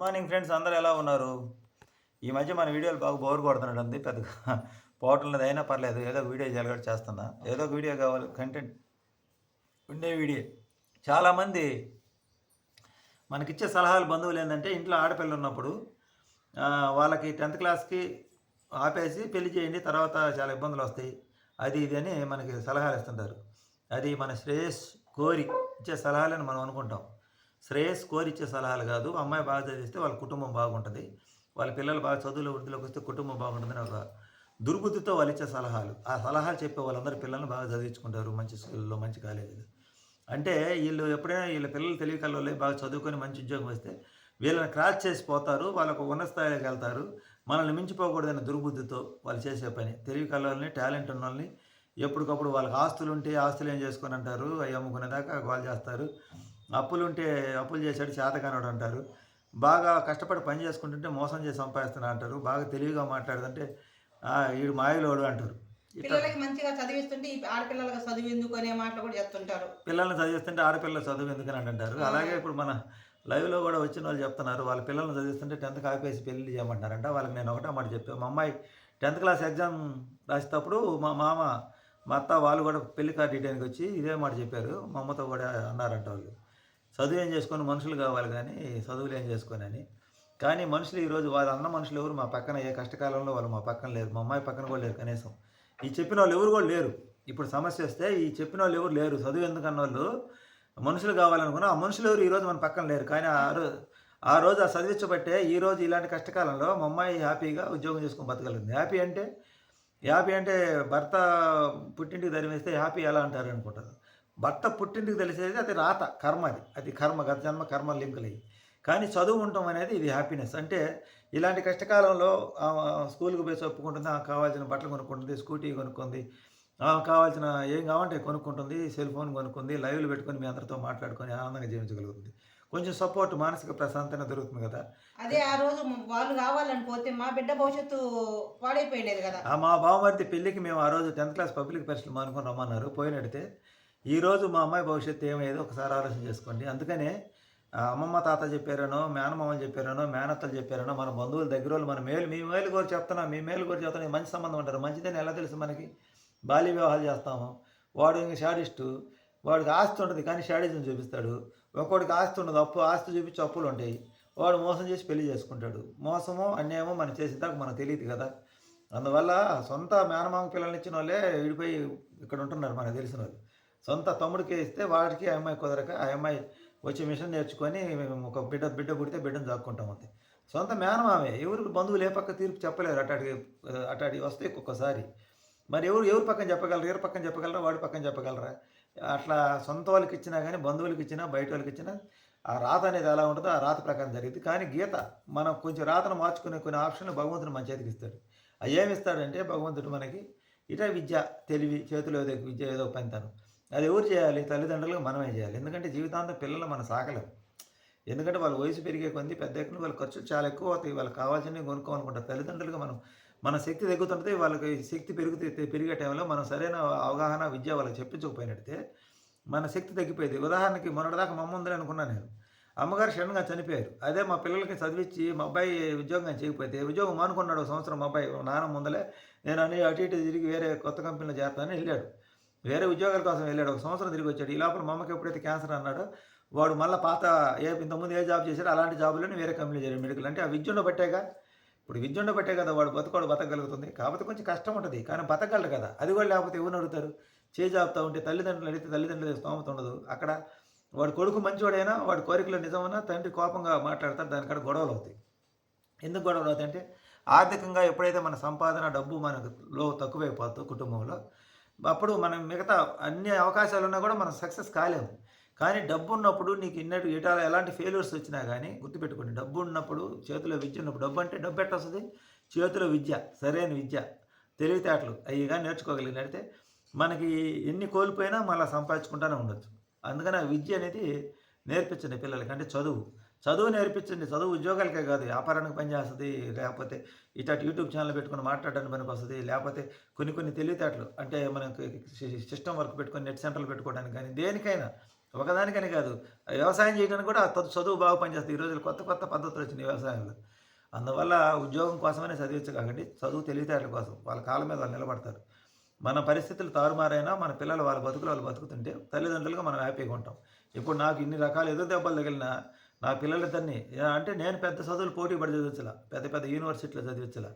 Morning friends అందరు ఎలా ఉన్నారు? ఈ మధ్య మన వీడియోలు బాగా బోర్ కొడుతున్నాడు అంది పెద్దగా పోవట్లేదు అయినా పర్లేదు ఏదో ఒక వీడియో చేయాలి చేస్తున్నా. ఏదో ఒక వీడియో కావాలి కంటెంట్ ఉండే వీడియో. చాలామంది మనకిచ్చే సలహాలు బంధువులు ఏంటంటే ఇంట్లో ఆడపిల్లలు ఉన్నప్పుడు వాళ్ళకి టెన్త్ క్లాస్కి ఆపేసి పెళ్ళి చేయండి తర్వాత చాలా ఇబ్బందులు వస్తాయి. అది ఇది అని మనకి సలహాలు ఇస్తుంటారు. అది మన శ్రేయస్ కోరి ఇచ్చే సలహాలని మనం అనుకుంటాం. శ్రేయస్ కోరి ఇచ్చే సలహాలు కాదు. అమ్మాయి బాగా చదివిస్తే వాళ్ళ కుటుంబం బాగుంటుంది. వాళ్ళ పిల్లలు బాగా చదువులో వృద్ధిలోకి వస్తే కుటుంబం బాగుంటుందని ఒక దుర్బుద్ధితో వాళ్ళు ఇచ్చే సలహాలు. ఆ సలహాలు చెప్పే వాళ్ళందరూ పిల్లల్ని బాగా చదివించుకుంటారు. మంచి స్కూల్లో మంచి కాలేజీలో. అంటే వీళ్ళు ఎప్పుడైనా వీళ్ళ పిల్లలు తెలివికల్లో బాగా చదువుకొని మంచి ఉద్యోగం వస్తే వీళ్ళని క్రాస్ చేసి పోతారు. వాళ్ళకు ఉన్న స్థాయిలోకి వెళ్తారు. మనల్ని మించిపోకూడదనే దుర్బుద్ధితో వాళ్ళు చేసే పని. తెలివి కళ్ళని టాలెంట్ ఉన్న వాళ్ళని ఎప్పటికప్పుడు వాళ్ళకి ఆస్తులు ఉంటే ఆస్తులు ఏం చేసుకొని అంటారు అవి అమ్ముకునేదాకా గోల్ చేస్తారు. అప్పులు ఉంటే అప్పులు చేశాడు చేతకానోడు అంటారు బాగా కష్టపడి పని చేసుకుంటుంటే మోసం చేసి సంపాదిస్తున్నా అంటారు. బాగా తెలివిగా మాట్లాడుతుంటే "ఆ, ఈడు మాయలోడు అంటారు. పిల్లలకి మంచిగా చదివిస్తుంటే ఆడపిల్లలకు చదివి ఎందుకు అనే మాటలు కూడా చెప్తుంటారు. పిల్లల్ని చదివిస్తుంటే ఆడపిల్లలు చదువు ఎందుకని అంటుంటారు అలాగే ఇప్పుడు మన లైవ్లో కూడా వచ్చిన వాళ్ళు చెప్తున్నారు వాళ్ళ పిల్లల్ని చదివిస్తుంటే టెన్త్ ఆపేసి పెళ్ళి చేయమంటారంట వాళ్ళకి నేను ఒకటే మాట చెప్పాను మా అమ్మాయి టెన్త్ క్లాస్ ఎగ్జామ్ రాసేటప్పుడు మా మామ మా అత్త వాళ్ళు కూడా పెళ్ళి కార్డు ఇవ్వడానికి వచ్చి ఇదే మాట చెప్పారు. మా అమ్మతో కూడా అన్నారంట వాళ్ళు. చదువు ఏం చేసుకొని మనుషులు కావాలి కానీ చదువులు ఏం చేసుకొని అని. కానీ మనుషులు ఈరోజు వాళ్ళ అన్న మనుషులు ఎవరు? మా పక్కన ఏ కష్టకాలంలో వాళ్ళు మా పక్కన లేరు. మా అమ్మాయి పక్కన కూడా లేరు కనీసం. ఈ చెప్పిన వాళ్ళు ఎవరు కూడా లేరు. ఇప్పుడు సమస్య వస్తే ఈ చెప్పిన వాళ్ళు ఎవరు లేరు. చదువు ఎందుకన్న వాళ్ళు మనుషులు కావాలనుకున్నా ఆ మనుషులు ఎవరు ఈరోజు మన పక్కన లేరు. కానీ ఆ రోజు ఆ రోజు ఆ చదివించబట్టే ఈ రోజు ఇలాంటి కష్టకాలంలో మా అమ్మాయి హ్యాపీగా ఉద్యోగం చేసుకొని బతకగలిగింది. హ్యాపీ అంటే హ్యాపీ అంటే భర్త పుట్టింటికి వేస్తే హ్యాపీ ఎలా అంటారు అనుకుంటారు? భర్త పుట్టింటికి తెలిసేది అది రాత కర్మ అది. అది కర్మ గత జన్మ కర్మ లింకులు. కానీ చదువు ఉండటం అనేది ఇది హ్యాపీనెస్ అంటే ఇలాంటి కష్టకాలంలో స్కూల్కి పోయి ఒప్పుకుంటుంది ఆ కావాల్సిన బట్టలు కొనుక్కుంటుంది స్కూటీ కొనుక్కుంది ఆ, కావాల్సిన ఏం కావాలంటే కొనుక్కుంటుంది సెల్ ఫోన్ కొనుక్కుంది లైవ్లు పెట్టుకొని మీ అందరితో మాట్లాడుకొని ఆనందంగా జీవించగలుగుతుంది. కొంచెం సపోర్ట్ మానసిక ప్రశాంతన దొరుకుతుంది కదా. అదే ఆ రోజు వాళ్ళు కావాలని పోతే మా బిడ్డ భవిష్యత్తు పాడైపోయినది కదా. మా బావమరిది పెళ్ళికి మేము ఆ రోజు టెన్త్ క్లాస్ పబ్లిక్ పరీక్షలు మానుకొని రమ్మన్నారు. పోయినడితే ఈ రోజు మా అమ్మాయి భవిష్యత్తు ఏమయ్యేదో ఒకసారి ఆలోచన చేసుకోండి. అందుకనే అమ్మమ్మ తాత చెప్పారనో మేనమామలు చెప్పారనో మేనత్తలు చెప్పారనో మన బంధువుల దగ్గర వాళ్ళు మన మేలు మీ మేలు కోరి చెప్తున్నా మీ మేలు కోరి చెప్తున్నా మంచి సంబంధం అంటారు మంచిదని ఎలా తెలుసు మనకి? బాల్య వివాహాలు చేస్తాము. వాడు ఇంకా షాడిస్టు వాడికి ఆస్తి ఉంటుంది కానీ షాడిజం చూపిస్తాడు. ఒక్కొక్కడికి ఆస్తి ఉండదు అప్పు ఆస్తి చూపించి అప్పులు ఉంటాయి. వాడు మోసం చేసి పెళ్ళి చేసుకుంటాడు. మోసమో అన్యాయమో మనం చేసేదాకా మనకు తెలియదు కదా. అందువల్ల సొంత మేనమామ పిల్లల్ని ఇచ్చిన వాళ్ళే విడిపోయి ఇక్కడ ఉంటున్నారు మనకు తెలిసిన వాళ్ళు. సొంత తమ్ముడికి ఇస్తే వాడికి ఆ అమ్మాయి కుదరక ఆ అమ్మాయి వచ్చి మిషన్ నేర్చుకొని ఒక బిడ్డ బిడ్డ పుడితే బిడ్డను దాక్కుంటాం అంతే. సొంత మేనమామే ఎవరు బంధువులు ఏ పక్క తీర్పు చెప్పలేరు. అటాడి అటాడి వస్తే ఒక్కొక్కసారి. మరి ఎవరు ఎవరు పక్కన చెప్పగలరు? ఎవరు పక్కన చెప్పగలరా? వాడి పక్కన చెప్పగలరా? అట్లా సొంత వాళ్ళకి ఇచ్చినా కానీ బంధువులకి ఇచ్చినా బయట వాళ్ళకి ఇచ్చినా ఆ రాత అనేది ఎలా ఉంటుందో ఆ రాత ప్రకారం జరిగింది. కానీ గీత మనం కొంచెం రాతను మార్చుకునే కొన్ని ఆప్షన్లు భగవంతుడు మన చేతికి ఇస్తాడు. అవి ఏమి ఇస్తాడంటే భగవంతుడు మనకి ఇట విద్య తెలివి చేతిలో ఏదో విద్య ఏదో పనితనం. అది ఎవరు చేయాలి? తల్లిదండ్రులకు మనమే చేయాలి. ఎందుకంటే జీవితాంతం పిల్లలు మనం సాగలేము ఎందుకంటే వాళ్ళ వయసు పెరిగే కొంది పెద్ద ఎక్కువ వాళ్ళ ఖర్చులు చాలా ఎక్కువ అవుతాయి. వాళ్ళకి కావాల్సినవి కొనుక్కోవాలనుకుంటారు. తల్లిదండ్రులుగా మనం మన శక్తి తగ్గుతుంటే వాళ్ళకి శక్తి పెరుగుతే పెరిగే టైంలో మనం సరైన అవగాహన విద్య వాళ్ళకి చెప్పించకపోయినట్టే మన శక్తి తగ్గిపోయింది. ఉదాహరణకి మొన్నటిదాకా మా అమ్మ ఉందని అనుకున్నాను నేను. అమ్మగారు క్షణంగా చనిపోయారు. అదే మా పిల్లలకి చదివించి మా అబ్బాయి ఉద్యోగం చేయకపోతే ఉద్యోగం మానుకున్నాడు ఒక సంవత్సరం మా అబ్బాయి నాన్న ముందలే నేను అన్ని అటు ఇటు తిరిగి వేరే కొత్త కంపెనీలో చేస్తానని వెళ్ళాడు. వేరే ఉద్యోగాల కోసం వెళ్ళాడు ఒక సంవత్సరం తిరిగి వచ్చాడు. ఈ లోపల మా అమ్మకి ఎప్పుడైతే క్యాన్సర్ అన్నాడో వాడు మళ్ళీ పాత ఏ ఇంతకుముందు ఏ జాబ్ చేశాడో అలాంటి జాబులోనే వేరే కంపెనీలో చేరాడు మెడికల్ అంటే ఆ విద్యను ఉండబట్టేగా ఇప్పుడు విద్య ఉండబట్టే కదా వాడు బతుకోడు బతకగలుగుతుంది. కాకపోతే కొంచెం కష్టం ఉంటుంది కానీ బతకగలడు కదా. అది కూడా లేకపోతే ఎవరిని అడుగుతారు చేజాపుతా ఉంటే తల్లిదండ్రులు అడిగితే తల్లిదండ్రులు స్తోమత ఉండదు. అక్కడ వాడు కొడుకు మంచివాడైనా వాడి కోరికలు నిజమన్నా తండ్రి కోపంగా మాట్లాడతారు దానికాడ గొడవలు అవుతాయి. ఎందుకు గొడవలు అవుతాయి అంటే ఆర్థికంగా ఎప్పుడైతే మన సంపాదన డబ్బు మనకు లో తక్కువైపోతుందో కుటుంబంలో అప్పుడు మనం మిగతా అన్ని అవకాశాలు ఉన్నా కూడా మనం సక్సెస్ కాలేము. కానీ డబ్బు ఉన్నప్పుడు నీకు ఇన్నట్టు ఇటాల ఎలాంటి ఫెయిల్యూర్స్ వచ్చినా కానీ గుర్తుపెట్టుకోండి. డబ్బు ఉన్నప్పుడు చేతిలో విద్య ఉన్నప్పుడు డబ్బు అంటే డబ్బు ఎట్ట వస్తుంది చేతిలో విద్య సరైన విద్య తెలివితేటలు అవి కానీ నేర్చుకోగలిగినట్టే మనకి ఎన్ని కోల్పోయినా మళ్ళీ సంపాదించుకుంటూనే ఉండొచ్చు. అందుకని ఆ విద్య అనేది నేర్పించండి పిల్లలకి. అంటే చదువు. చదువు నేర్పించండి. చదువు ఉద్యోగాలకే కాదు వ్యాపారానికి పనిచేస్తుంది లేకపోతే ఇట్లాంటి యూట్యూబ్ ఛానల్ పెట్టుకుని మాట్లాడడానికి పనికి వస్తుంది లేకపోతే కొన్ని కొన్ని తెలివితేటలు అంటే మనకి సిస్టమ్ వర్క్ పెట్టుకొని నెట్ సెంటర్లు పెట్టుకోవడానికి కానీ దేనికైనా ఒకదానికని కాదు వ్యవసాయం చేయడానికి కూడా చదువు బాగా పనిచేస్తుంది. ఈ రోజులు కొత్త కొత్త పద్ధతులు వచ్చినాయి వ్యవసాయంలో. అందువల్ల ఉద్యోగం కోసమనే చదివించు కాకండి. చదువు తెలివితేటల కోసం వాళ్ళ కాళ్ళ మీద వాళ్ళు నిలబడతారు. మన పరిస్థితులు తారుమారైనా మన పిల్లలు వాళ్ళ బతుకులు వాళ్ళు బతుకుతుంటే తల్లిదండ్రులుగా మనం హ్యాపీగా ఉంటాం. ఇప్పుడు నాకు ఇన్ని రకాల ఎదురు దెబ్బలు తగిలినా నా పిల్లలిద్దరిని ఏ- అంటే నేను పెద్ద చదువులు పోటీ పడి చదివించలా పెద్ద పెద్ద యూనివర్సిటీలో చదివించలా.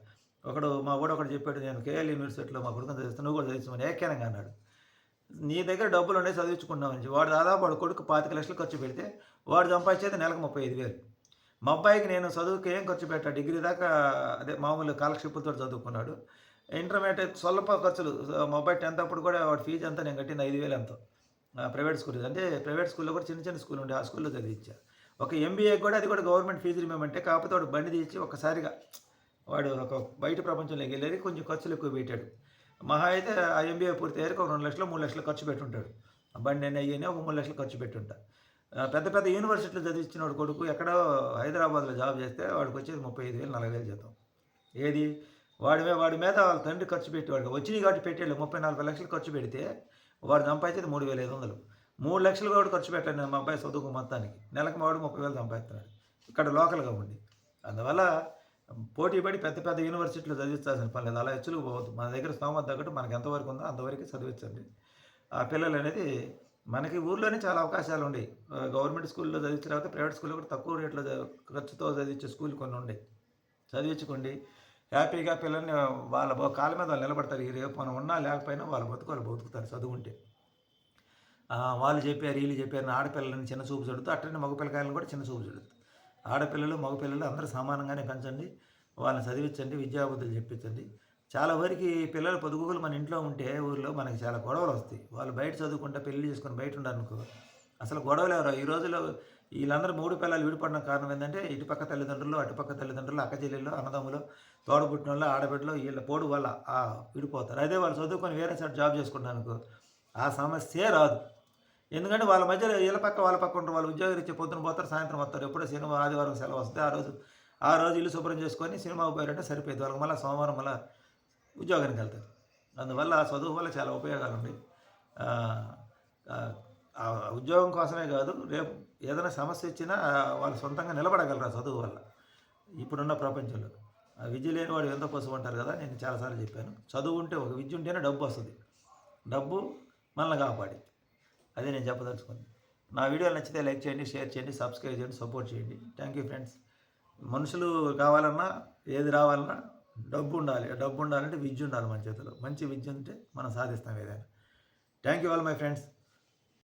ఒకడు మా కూడా ఒకడు చెప్పాడు నేను కేఎల్ యూనివర్సిటీలో మా కొడుకుని చదివిస్తాను నువ్వు కూడా చదివించమని ఏకేనంగా అన్నాడు. నీ దగ్గర డబ్బులు ఉండే చదివించుకున్నామని వాడు దాదాపు వాడు కొడుకు పాతిక లక్షలు ఖర్చు పెడితే వాడు సంపాదించేది నెలకు ముప్పై ఐదు వేలు. మా అబ్బాయికి నేను చదువుకి ఏం ఖర్చు పెట్టా డిగ్రీ దాకా అదే మామూలు కాలక్షిప్తో చదువుకున్నాడు. ఇంటర్మీడియట్ స్వల్ప ఖర్చులు మా అబ్బాయి టెన్త్ అప్పుడు కూడా వాడి ఫీజు అంతా నేను కట్టింది ఐదు వేలు ఎంతో. ప్రైవేట్ స్కూల్ అంటే ప్రైవేట్ స్కూల్లో కూడా చిన్న చిన్న స్కూల్ ఉండే ఆ స్కూల్లో చదివించా. ఒక ఎంబీఏ కూడా అది కూడా గవర్నమెంట్ ఫీజు రిమేమంటే కాకపోతే వాడు బండి తీసి ఒక్కసారిగా వాడు ఒక బయట ప్రపంచంలోకి వెళ్ళేది కొంచెం ఖర్చులు ఎక్కువ పెట్టాడు. మహా అయితే ఆ ఎంబీఏ పూర్తి అయ్యాక ఒక రెండు లక్షలు మూడు లక్షలు ఖర్చు పెట్టుంటాడు. ఆ బండి అయినా అయ్యని ఒక మూడు లక్షలు ఖర్చు పెట్టుంటా. పెద్ద పెద్ద యూనివర్సిటీలో చదివించిన వాడు కొడుకు ఎక్కడో హైదరాబాద్లో జాబ్ చేస్తే వాడికి వచ్చేది ముప్పై ఐదు వేలు నలభై వేలు జీతం. ఏది? వాడి మీద వాడి మీద వాళ్ళ తండ్రి ఖర్చు పెట్టేవాడు వచ్చినాయి కాబట్టి పెట్టేళ్ళు ముప్పై నలభై లక్షలు ఖర్చు పెడితే వాడు సంపాదించేది మూడు వేల ఐదు వందలు. మూడు లక్షలు కూడా ఖర్చు పెట్టాను మా అబ్బాయి చదువుకు మొత్తానికి. నెలకు మా వాడు ముప్పై వేలు సంపాదిస్తున్నాడు. ఇక్కడ లోకల్గా ఉండి. అందువల్ల పోటీ పడి పెద్ద పెద్ద యూనివర్సిటీలో చదివించాల్సిన పని లేదు. అలా హెచ్చులు పోవద్దు. మన దగ్గర స్తోమత తగ్గట్టు మనకి ఎంతవరకు ఉందో అంతవరకు చదివించండి. ఆ పిల్లలు అనేది మనకి ఊర్లోనే చాలా అవకాశాలు ఉన్నాయి గవర్నమెంట్ స్కూల్లో చదివించిన తర్వాత ప్రైవేట్ స్కూల్లో కూడా తక్కువ రేట్లో ఖర్చుతో చదివించే స్కూల్ కొన్ని ఉండేవి చదివించుకోండి. హ్యాపీగా పిల్లల్ని వాళ్ళ కాళ్ళ మీద వాళ్ళు నిలబడతారు. ఈ రేపు మనం ఉన్నా లేకపోయినా వాళ్ళ బతుకు వాళ్ళు బతుకుతారు చదువుకుంటే. వాళ్ళు చెప్పారు వీళ్ళు చెప్పారు ఆడపిల్లలను చిన్న చూపు చూడుతూ అట్లనే మగపిల్లకాయలను కూడా చిన్న చూపు చూడుతూ ఆడపిల్లలు మగపిల్లలు అందరూ సమానంగానే పెంచండి వాళ్ళని చదివించండి విద్యాబుద్ధులు చెప్పించండి. చాలా వరకు పిల్లలు పొదుగులు మన ఇంట్లో ఉంటే ఊర్లో మనకి చాలా గొడవలు వస్తాయి. వాళ్ళు బయట చదువుకుంటే పెళ్ళి చేసుకుని బయట ఉండాలనుకో అసలు గొడవలు ఎవరు? ఈ రోజులో వీళ్ళందరూ మూడు పిల్లలు విడిపడడం కారణం ఏంటంటే ఇటుపక్క తల్లిదండ్రులు అటుపక్క తల్లిదండ్రులు అక్క చెల్లెళ్ళు అన్నదమ్ములు తోడబుట్టిన వాళ్ళు ఆడబిడ్డలు వీళ్ళ పోడు వల్ల విడిపోతారు. అదే వాళ్ళు చదువుకొని వేరే సార్ జాబ్ చేసుకుంటానుకో ఆ సమస్యే రాదు. ఎందుకంటే వాళ్ళ మధ్యలో వీళ్ళ పక్క వాళ్ళ పక్క ఉంటారు వాళ్ళు ఉద్యోగం ఇచ్చే పొద్దున పోతారు సాయంత్రం వస్తారు. ఎప్పుడో సినిమా ఆదివారం సెలవు వస్తే ఆ రోజు ఆ రోజు ఇల్లు శుభ్రం చేసుకొని సినిమా పోయారంటే సరిపోయింది. వాళ్ళకి మళ్ళీ సోమవారం మళ్ళీ ఉద్యోగానికి వెళ్తారు. అందువల్ల ఆ చదువు వల్ల చాలా ఉపయోగాలు ఉన్నాయి. ఆ, ఉద్యోగం కోసమే కాదు రేపు ఏదైనా సమస్య వచ్చినా వాళ్ళు సొంతంగా నిలబడగలరు ఆ చదువు వల్ల. ఇప్పుడున్న ప్రపంచంలో. ఆ విద్య లేని వాడు ఎంతో పశువు అంటారు కదా నేను చాలాసార్లు చెప్పాను. చదువు ఉంటే ఒక విద్య ఉంటేనే డబ్బు వస్తుంది. డబ్బు మనల్ని కాపాడి అదే నేను చెప్పదలుచుకుంది. నా వీడియో నచ్చితే లైక్ చేయండి షేర్ చేయండి సబ్స్క్రైబ్ చేయండి సపోర్ట్ చేయండి. థ్యాంక్ యూ ఫ్రెండ్స్ మనుషులు కావాలన్నా ఏది రావాలన్నా డబ్బు ఉండాలి. డబ్బు ఉండాలంటే విద్య ఉండాలి మన చేతిలో. మంచి విద్య ఉంటే మనం సాధిస్తాం ఏదైనా. Thank you all my friends